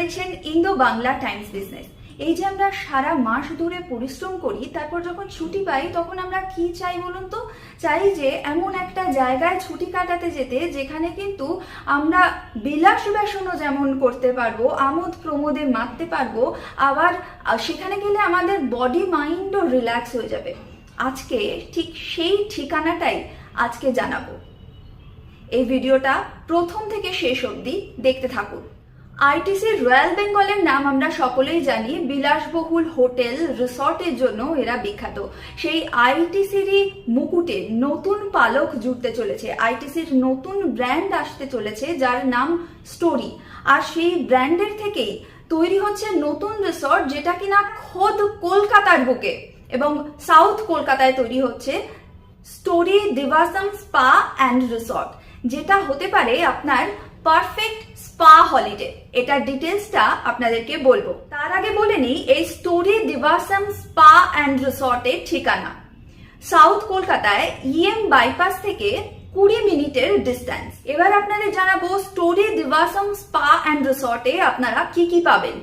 দেখছেন Indo Bangla Times business. এই যে আমরা সারা মাস ধরে পরিশ্রম করি, তারপর যখন ছুটি পাই, তখন আমরা কি চাই বলুন তো? চাই যে এমন একটা জায়গায় ছুটি কাটাতে যেতে, যেখানে কিন্তু আমরা বিলাস বেসনও যেমন করতে পারব, আমোদ প্রমোদে মারতে পারব, আবার সেখানে গেলে আমাদের বডি মাইন্ডও রিল্যাক্স হয়ে যাবে। আজকে ঠিক সেই ঠিকানাটাই আজকে জানাব। এই ভিডিওটা প্রথম থেকে শেষ অবধি দেখতে থাকুন। আইটিসি রয়্যাল বেঙ্গলের নাম আমরা সকলেই জানি। বিলাসবহুল হোটেল, রিসর্টের জন্য এরা বিখ্যাত। সেই আইটিসিরই মুকুটে নতুন পালক জুড়তে চলেছে। আইটিসির নতুন ব্র্যান্ড আসতে চলেছে, যার নাম স্টোরি। আর সেই ব্র্যান্ডের থেকেই তৈরি হচ্ছে নতুন রিসর্ট, যেটা কিনা খোদ কলকাতার বুকে। এবং সাউথ কলকাতায় তৈরি হচ্ছে story, Dibasam, spa and resort. যেটা হতে পারে আপনার পারফেক্ট স্পা হলিডে এটার ডিটেলসটা আপনাদেরকে বলব। তার আগে বলে নিই, এই স্টোরি দিবাসম স্পা অ্যান্ড রিসর্টের ঠিকানা। সাউথ কলকাতায় ইএম বাইপাস থেকে কুড়ি মিনিটের ডিস্টেন্স এবার আপনাদের জানাব, স্টোরি দিবাসম স্পা অ্যান্ড রিসর্টে আপনারা কি কি পাবেন?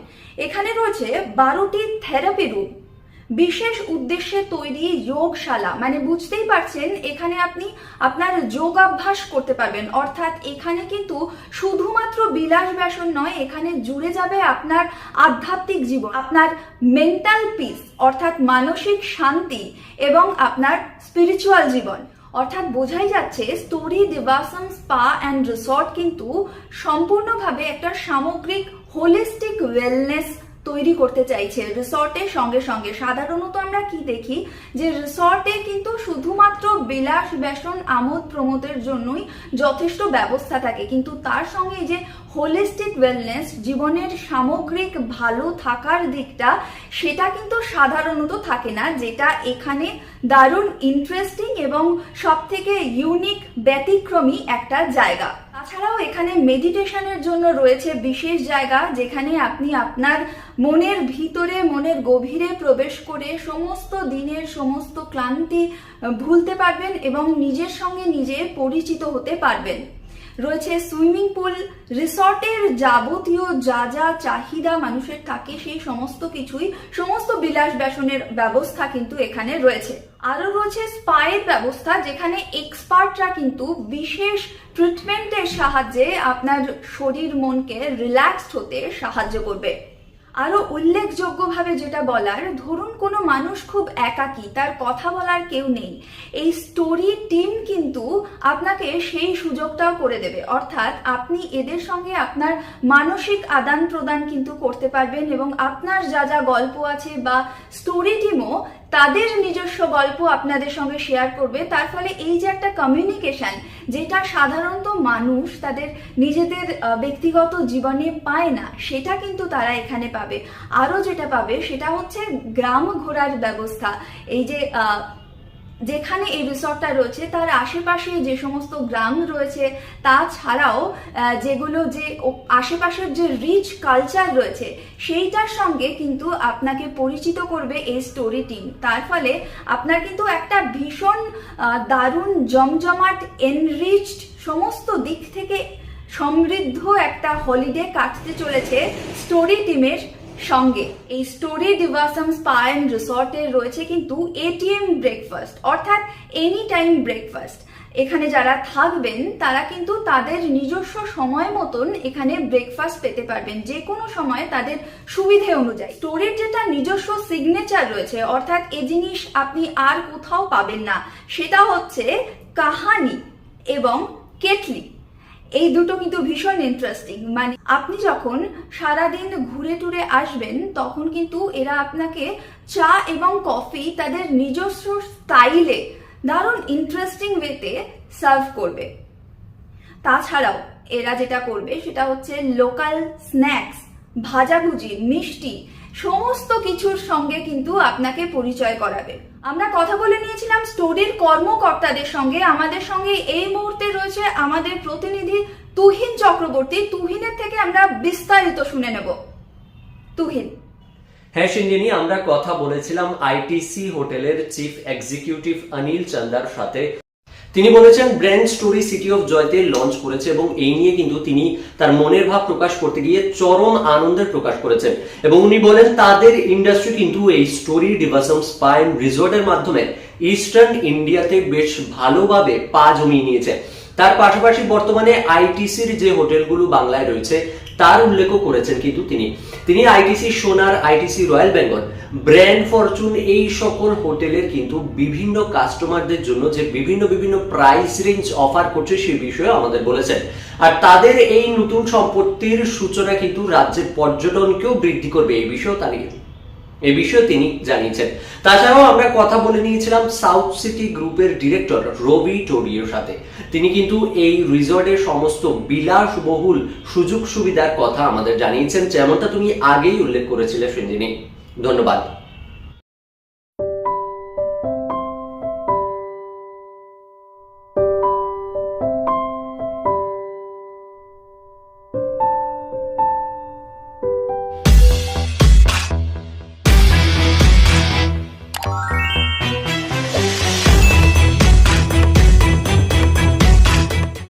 এখানে রয়েছে বারোটি থেরাপি রুম বিশেষ উদ্দেশ্যে তৈরি যোগশালা। মানে বুঝতেই পারছেন, এখানে আপনি আপনার যোগাভ্যাস করতে পারবেন। অর্থাৎ এখানে কিন্তু শুধুমাত্র বিলাস ব্যাসন নয়, এখানে জুড়ে যাবে আপনার আধ্যাত্মিক জীবন, আপনার মেন্টাল পিস অর্থাৎ মানসিক শান্তি এবং আপনার স্পিরিচুয়াল জীবন। অর্থাৎ বোঝাই যাচ্ছে story Dibasam spa and resort কিন্তু সম্পূর্ণভাবে একটা সামগ্রিক হোলিস্টিক ওয়েলনেস তৈরি করতে চাইছে। রিসর্টের সঙ্গে সঙ্গে সাধারণত আমরা কি দেখি? যে রিসর্টে কিন্তু শুধুমাত্র বিলাস বেসন আমোদ প্রমোদের জন্যই যথেষ্ট ব্যবস্থা থাকে। কিন্তু তার সঙ্গে যে হোলিস্টিক ওয়েলনেস জীবনের সামগ্রিক ভালো থাকার দিকটা, সেটা কিন্তু সাধারণত থাকে না, যেটা এখানে দারুণ ইন্টারেস্টিং এবং সব থেকে ইউনিক ব্যতিক্রমী একটা জায়গা। তাছাড়াও এখানে মেডিটেশনের জন্য রয়েছে বিশেষ জায়গা যেখানে আপনি আপনার মনের ভিতরে, মনের গভীরে প্রবেশ করে সমস্ত দিনের সমস্ত ক্লান্তি ভুলতে পারবেন এবং নিজের সঙ্গে নিজে পরিচিত হতে পারবেন। রয়েছে সুইমিং পুল, রিসর্টের যাবতীয় যা যা চাহিদা মানুষের থাকে সেই সমস্ত কিছুই, সমস্ত বিলাস বেসনের ব্যবস্থা কিন্তু এখানে রয়েছে। আরও রয়েছে স্পায়ের ব্যবস্থা, যেখানে এক্সপার্টরা কিন্তু বিশেষ ট্রিটমেন্টের সাহায্যে আপনার শরীর মনকে রিল্যাক্সড হতে সাহায্য করবে। আরও উল্লেখযোগ্যভাবে যেটা বলার, ধরুন কোনো মানুষ খুব একাকী, তার কথা বলার কেউ নেই, এই স্টোরি টিম কিন্তু আপনাকে সেই সুযোগটাও করে দেবে। অর্থাৎ আপনি এদের সঙ্গে আপনার মানসিক আদান প্রদান কিন্তু করতে পারবেন এবং আপনার যা যা গল্প আছে বা স্টোরি টিমও তাদের নিজস্ব গল্প আপনাদের সঙ্গে শেয়ার করবে। তার ফলে এই যে একটা কমিউনিকেশন যেটা সাধারণত মানুষ তাদের নিজেদের ব্যক্তিগত জীবনে পায় না, সেটা কিন্তু তারা এখানে পাবে। আরও যেটা পাবে, সেটা হচ্ছে গ্রাম ঘোরার ব্যবস্থা। এই যে যেখানে এই রিসর্টটা রয়েছে তার আশেপাশে যে সমস্ত গ্রাম রয়েছে তাছাড়াও আহ, যেগুলো যে আশেপাশের যে রিচ কালচার রয়েছে সেইটার সঙ্গে কিন্তু আপনাকে পরিচিত করবে এই স্টোরি টিম তার ফলে আপনার কিন্তু একটা ভীষণ দারুণ জমজমাট এনরিচড সমস্ত দিক থেকে সমৃদ্ধ একটা হলিডে কাটতে চলেছে স্টোরি টিমের সঙ্গে। এই স্টোরি ডিভাসাম স্পা অ্যান্ড রিসর্টে রয়েছে কিন্তু এটিএম ব্রেকফাস্ট অর্থাৎ এনি টাইম ব্রেকফাস্ট এখানে যারা থাকবেন, তারা কিন্তু তাদের নিজস্ব সময় মতন এখানে ব্রেকফাস্ট পেতে পারবেন যে কোনো সময় তাদের সুবিধে অনুযায়ী। স্টোরির যেটা নিজস্ব সিগনেচার রয়েছে, অর্থাৎ এ জিনিস আপনি আর কোথাও পাবেন না, সেটা হচ্ছে কাহানি এবং কেটলি। এই দুটো কিন্তু ভীষণ ইন্টারেস্টিং মানে আপনি যখন সারাদিন ঘুরে টুরে আসবেন, তখন কিন্তু এরা আপনাকে চা এবং কফি তাদের নিজস্ব স্টাইলে দারুণ ইন্টারেস্টিং ওয়েতে সার্ভ করবে। তাছাড়াও এরা যেটা করবে, সেটা হচ্ছে লোকাল স্ন্যাক্স ভাজাভুজি, মিষ্টি সমস্ত কিছুর সঙ্গে কিন্তু আপনাকে পরিচয় করাবে। আমরা কথা বলে নিয়েছিলাম স্টোরির কর্মকর্তাদের সঙ্গে। আমাদের সঙ্গে এই মুহূর্তে রয়েছে আমাদের প্রতিনিধি তুহিন চক্রবর্তী। তুহিনের থেকে আমরা বিস্তারিত শুনে নেব। তুহিন। হ্যাঁ সিঞ্জিনী আমরা কথা বলেছিলাম আইটিসি হোটেলের চিফ এক্সিকিউটিভ অনিল চন্দার সাথে। তিনি বলেছেন ব্র্যান্ড স্টোরি সিটি অফ জয়তে লঞ্চ করেছে এবং এই নিয়ে কিন্তু তিনি তার মনের ভাব প্রকাশ করতে গিয়ে চরম আনন্দের প্রকাশ করেছেন। এবং উনি বলেন, তাদের ইন্ডাস্ট্রি কিন্তু এই স্টোরি ডিভাসম স্পাইন রিসোর্টের মাধ্যমে ইস্টার্ন ইন্ডিয়াতে বেশ ভালোভাবে পা জমিয়ে নিয়েছে। তার পাশাপাশি বর্তমানে আইটিসির যে হোটেলগুলো বাংলায় রয়েছে, তার উল্লেখও করেছেন কিন্তু তিনি। তিনি ITC Sonar, ITC royal Bengal, brand fortune এই সকল হোটেলের কিন্তু বিভিন্ন কাস্টমারদের জন্য যে বিভিন্ন বিভিন্ন প্রাইস রেঞ্জ অফার করছে সে বিষয়ে আমাদের বলেছেন। আর তাদের এই নতুন সম্পত্তির সূচনা কিন্তু রাজ্যের পর্যটনকেও বৃদ্ধি করবে, এই বিষয়েও তালিকা এ বিষয়ে তিনি জানিয়েছেন। তাছাড়াও আমরা কথা বলে নিয়েছিলাম সাউথ সিটি গ্রুপের ডিরেক্টর রবি টোরিওর সাথে। তিনি কিন্তু এই রিসর্টের সমস্ত বিলাসবহুল সুযোগ সুবিধার কথা আমাদের জানিয়েছেন, যেমনটা তুমি আগেই উল্লেখ করেছিলে সঞ্জিনী ধন্যবাদ।